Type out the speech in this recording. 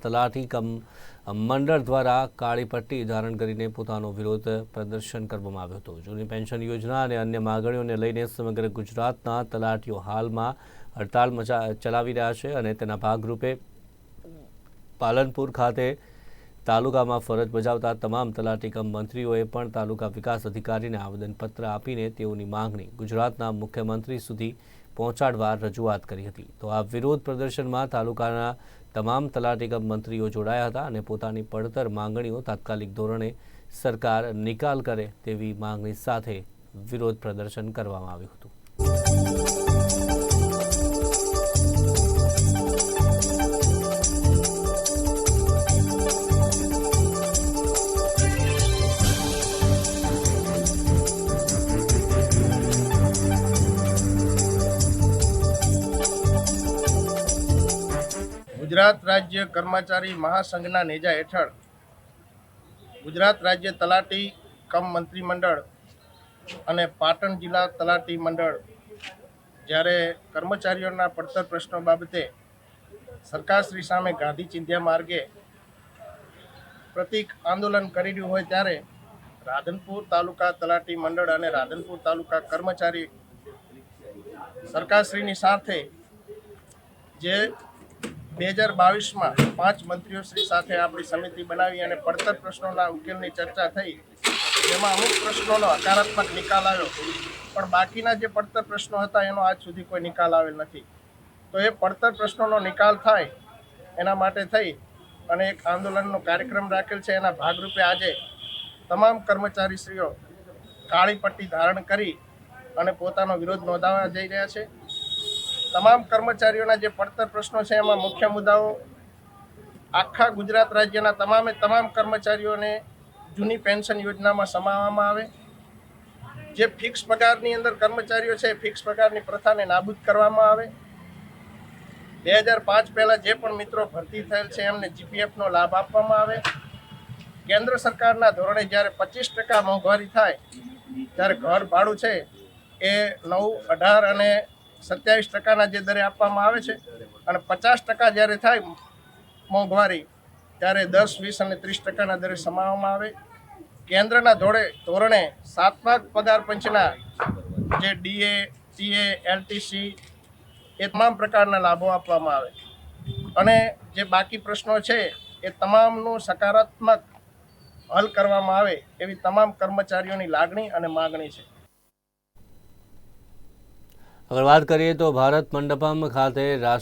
તલાટી કમ મંડળ દ્વારા કાળી પટ્ટી ધારણ કરીને પોતાનો વિરોધ પ્રદર્શન કરવામાં આવ્યો હતો. જૂની પેન્શન યોજના અને અન્ય માગણીઓને લઈને સમગ્ર ગુજરાતના તલાટીઓ હાલમાં હડતાલ મચા, ચલાવી રહ્યા છે અને તેના ભાગરૂપે પાલનપુર ખાતે તાલુકામાં ફરજ બજાવતા તમામ તલાટી કમ મંત્રીઓએ પણ તાલુકા વિકાસ અધિકારીને આવેદનપત્ર આપીને તેઓની માંગણી ગુજરાતના મુખ્યમંત્રી સુધી પહોંચાડવા રજૂઆત કરી હતી. તો આ વિરોધ પ્રદર્શનમાં તાલુકાના તમામ તલાટી કમ મંત્રીઓ જોડાયા હતા અને પોતાની પડતર માંગણીઓ તાત્કાલિક ધોરણે સરકાર નિકાલ કરે તેવી માંગણી સાથે વિરોધ પ્રદર્શન કરવામાં આવ્યું હતું. ગુજરાત રાજ્ય કર્મચારી મહાસંઘના નેજા હેઠળ ગુજરાત રાજ્ય તલાટી કમ મંત્રીમંડળ અને પાટણ જિલ્લા તલાટી મંડળ જ્યારે કર્મચારીઓના પડતર પ્રશ્નો બાબતે સરકારશ્રી સામે ગાંધી ચિંધ્યા માર્ગે પ્રતિક આંદોલન કરી રહ્યું હોય ત્યારે રાધનપુર તાલુકા તલાટી મંડળ અને રાધનપુર તાલુકા કર્મચારી સરકારશ્રીની સાથે જે બે હજાર બાવીસમાં પાંચ મંત્રીઓ શ્રી સાથે આપણી સમિતિ બનાવી અને પડતર પ્રશ્નોના ઉકેલની ચર્ચા થઈ. જેમાં અમુક પ્રશ્નોનો હકારાત્મક નિકાલ આવ્યો. પણ બાકીના જે પડતર પ્રશ્નો હતા, એનો આજ સુધી કોઈ નિકાલ આવેલ નથી. તો એ પડતર પ્રશ્નોનો નિકાલ થાય એના માટે થઈ અને એક આંદોલનનો કાર્યક્રમ રાખેલ છે. એના ભાગરૂપે આજે તમામ કર્મચારીશ્રીઓ કાળી પટ્ટી ધારણ કરી અને પોતાનો વિરોધ નોંધાવવા જઈ રહ્યા છે. તમામ કર્મચારીઓના જે પડતર પ્રશ્નો છે, એમાં મુખ્ય મુદ્દાઓ આખા ગુજરાત રાજ્યના તમામે તમામ કર્મચારીઓને જૂની પેન્શન યોજનામાં સમાવવામાં આવે. જે ફિક્સ પગારની અંદર કર્મચારીઓ છે ફિક્સ પગારની પ્રથાને નાબૂદ કરવામાં આવે. બે હજાર પાંચ પહેલાં જે પણ મિત્રો ભરતી થયેલ છે, એમને જીપીએફનો લાભ આપવામાં આવે. કેન્દ્ર સરકારના ધોરણે જ્યારે પચીસ ટકા મોંઘવારી થાય ત્યારે ઘર ભાડું છે, એ નવ, અઢાર અને સત્યાવીસ ટકાના જે દરે આપવામાં આવે છે અને પચાસ ટકા જ્યારે થાય મોંઘવારી, ત્યારે દસ, વીસ અને ત્રીસ ટકાના દરે સમાવવામાં આવે. કેન્દ્રના ધોળે ધોરણે સાતમા પગાર પંચના જે ડીએ ટીએ એલટીસી એ તમામ પ્રકારના લાભો આપવામાં આવે. અને જે બાકી પ્રશ્નો છે એ તમામનું સકારાત્મક હલ કરવામાં આવે એવી તમામ કર્મચારીઓની લાગણી અને માગણી છે. અગર વાત કરીએ તો ભારત મંડપમ ખાતે